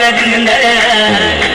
ربنا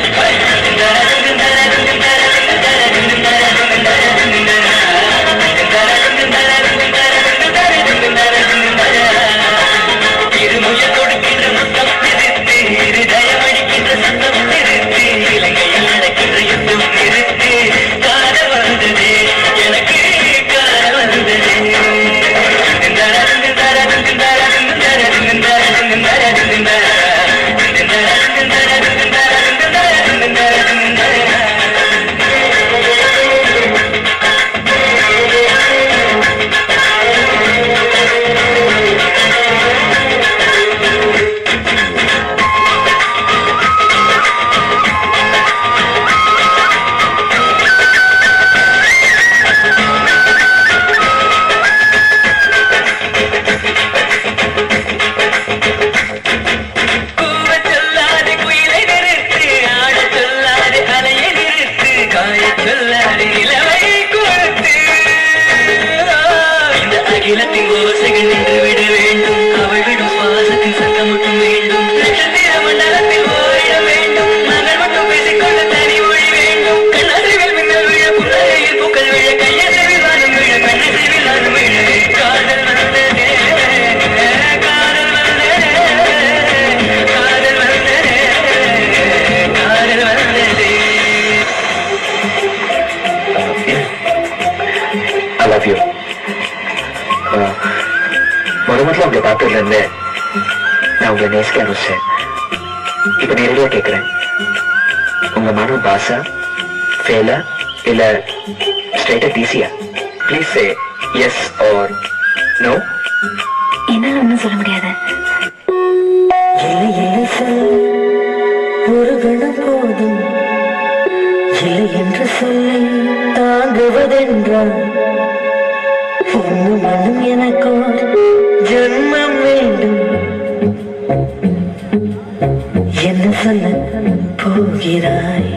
வயசுல இருந்துச்சு இப்ப நேரடியா கேக்குறேன். உங்க மனம் பாசா ஃபெயிலா இல்ல ஸ்ட்ரைட்டா டிசியா please say yes or no என்னால ஒன்றும் சொல்ல முடியாது. சலனம் போகிறாய்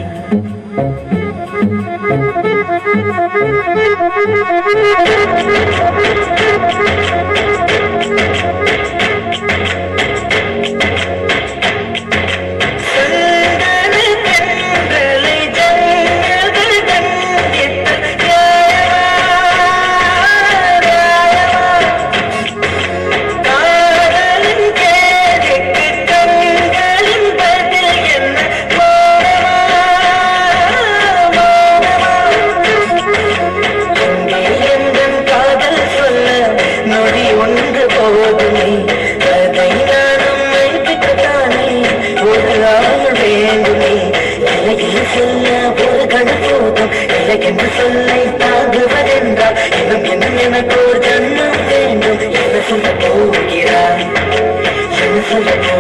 full of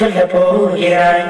خلق بوجران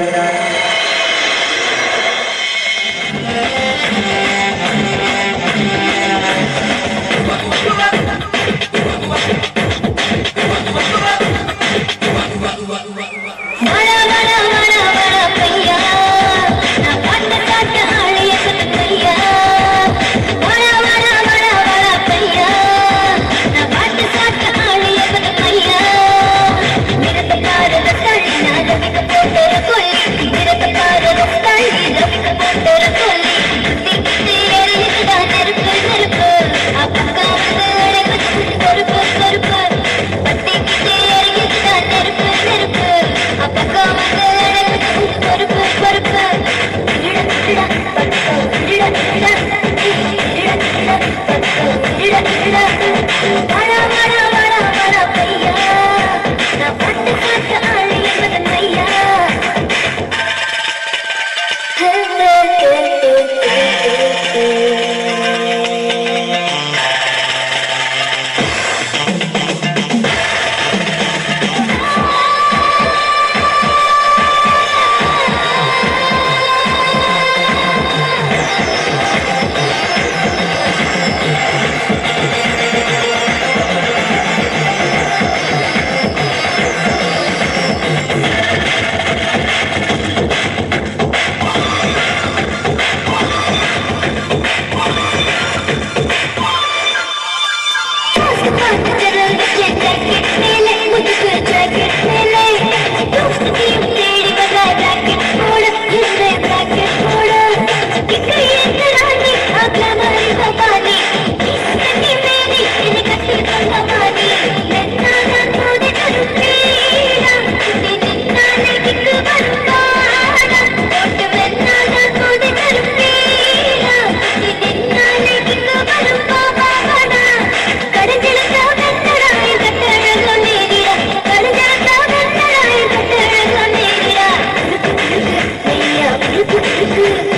Thank you.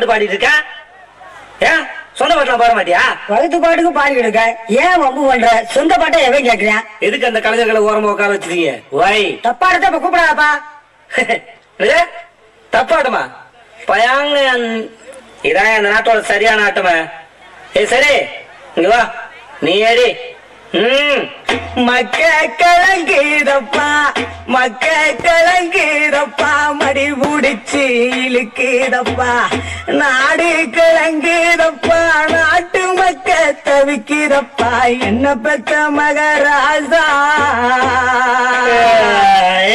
பாட்டு பாடிட்டு இருக்க ஏன்? சொந்த பாட்டுலாம் பாட மாட்டியா? வகுத்து பாட்டுக்கு பாடிக்கிட்டு இருக்க ஏன் வம்பு பண்ற? சொந்த பாட்டை எவன் கேக்குறேன் எதுக்கு அந்த கலைஞர்களை ஓரமா உட்கார வச்சிருக்கீங்க? வை. தப்பா இடத்த இப்ப கூப்பிடாதப்பா. தப்பாட்டமா? பயாங்க இதான் அந்த நாட்டோட சரியான ஆட்டமா? ஏய் சரி இங்க வா. நீ ஏடி மக்க கலங்குதப்பா மக்க கலங்குதப்பா மடி முடிச்சு இழுக்குதப்பா நாடு கலங்குதப்பா நாட்டு மக்க தவிக்குதப்பா என்ன பெத்த மகராசா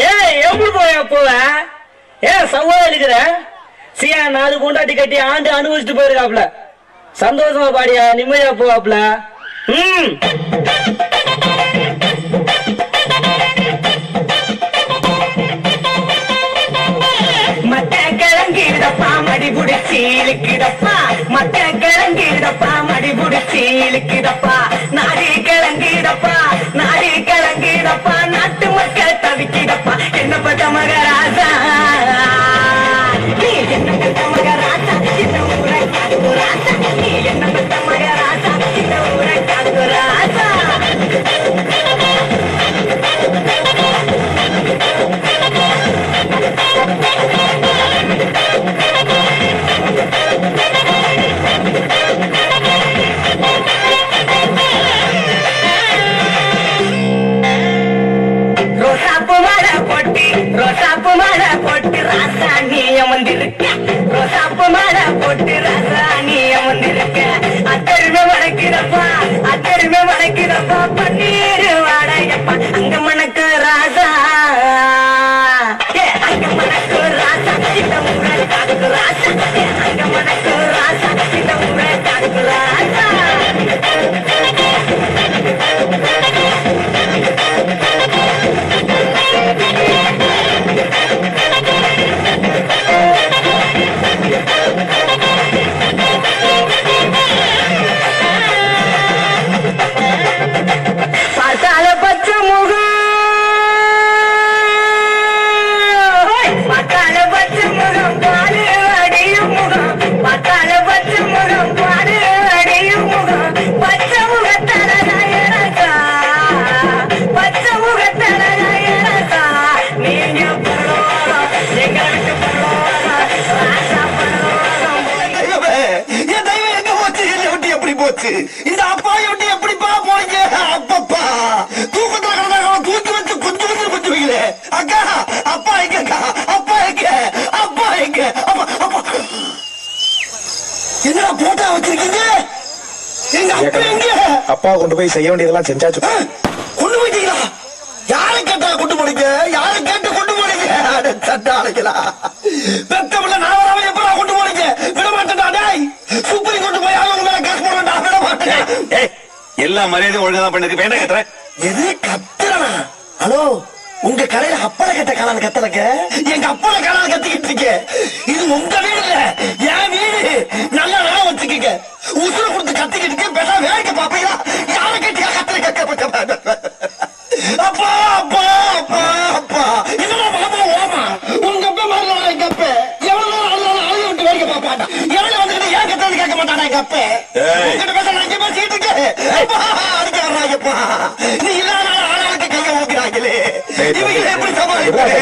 ஏய் எப்படி போய போவ? ஏன் சவால் இருக்கிற சியா நாலு பொண்டாட்டி கட்டி ஆண்டு அனுபவிச்சுட்டு போயிருக்காப்ல. சந்தோஷமா பாடியா நிம்மதியா போவாப்ல? மத்த கிழங்கிடப்பா மடி புடிச்சு இழுக்குதப்பா. மத்த கிழங்கிடப்பா மடி புடிச்சு இழுக்குதப்பா. நாடி கிழங்கிடப்பா நாடி கிழங்கிடப்பா நாட்டு மக்கள் தவிக்கிடப்பா. என்ன பத்த மகராசா வந்திருக்க போச்சு இந்த அப்பாவை விட்டு எப்படிப்பா போறீங்க அப்பப்பா. தூக்கத்துல கிடந்தாங்க தூக்கி வச்சு கொஞ்சம் கொஞ்சம் வைக்கல அக்கா அப்பா எங்க அக்கா? அப்பா எங்க? அப்பா எங்க? அப்பா அப்பா. என்னடா போட்டா வச்சிருக்கீங்க? எங்க அப்பா எங்க? அப்பா கொண்டு போய் செய்ய வேண்டியதெல்லாம் செஞ்சாச்சு. கொண்டு போயிட்டீங்களா? யாரை கேட்டா கொண்டு போனீங்க? யாரை கேட்டு கொண்டு போனீங்க? சட்டை அழைக்கலா பெத்த பிள்ளை நான் எல்லா மரியாதையும் ஒழுங்கா பண்ணதுக்கு வேண்டாம் கத்துறேன். எது கத்துறனா? ஹலோ உங்க கடையில அப்பள கட்ட காலான்னு கத்துறக்க? எங்க அப்பள காலான்னு கத்திக்கிட்டு இருக்க. இது உங்க வீடு இல்ல என் வீடு. நல்லா நான் வச்சுக்கீங்க. உசுர கொடுத்து கத்திக்கிட்டு இருக்க பேச வேலைக்கு பாப்பீங்களா யாரை கட்டியா கத்துறக்க அப்பா அப்பா அப்பா அப்பா. என்னடா பாப்பா ஓமா உங்க அப்பா மாதிரி நான் எங்க அப்பா எவ்வளவு நேரம் அழுதாலும் அழுது விட்டு வேலைக்கு பாப்பாண்டா எவ்வளவு வந்துட்டு ஏன் கத்துறது கேட்க மாட்டாடா எங்க அப்பா. உங்ககிட்ட பேச நான் இங்க பேசிட்டு இருக்கேன் அப்பா அடிக்க வர்றாங்கப்பா நீ இல்லாத ஆளாளுக்கு கைய ஊக்குறாங்களே இவங்களை எப்படி சமாளிப்பேன்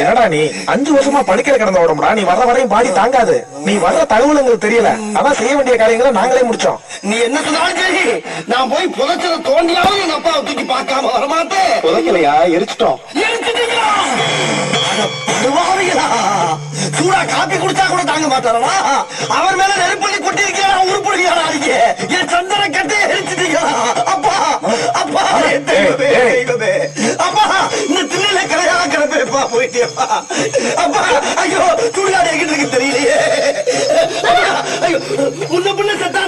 என்னடா நீ? அஞ்சு வருஷமா படுக்கையில கிடந்த உடம்புடா. நீ வர்ற வரையும் பாடி தாங்காது. நீ வர்ற தகவல் எங்களுக்கு தெரியல. அதான் செய்ய வேண்டிய காரியங்களை நாங்களே முடிச்சோம். நீ என்ன சொன்னாலும் சரி. நான் போய் புதைச்சத தோண்டியாவது எங்க அப்பாவை தூக்கி பார்க்காம வரமாட்டேன். புதைக்கலையா? எரிச்சிட்டோம். படுவாவிகளா சூடா காப்பி குடிச்சா கூட தாங்க மாட்டாரா அவர் மேல நெருப்பள்ளி கொட்டி இருக்கிறா உருப்படுகிறா நீங்க என் சந்தன கட்டை எரிச்சிட்டீங்களா? அப்பா அப்பா. அப்பா இந்த திண்ணில கரையா கிடப்பேப்பா போயிட்டேப்பா அப்பா ஐயோ சுடுகாடு எங்கிட்டு இருக்கு தெரியலையே. ஐயோ முன்ன பின்ன செத்தா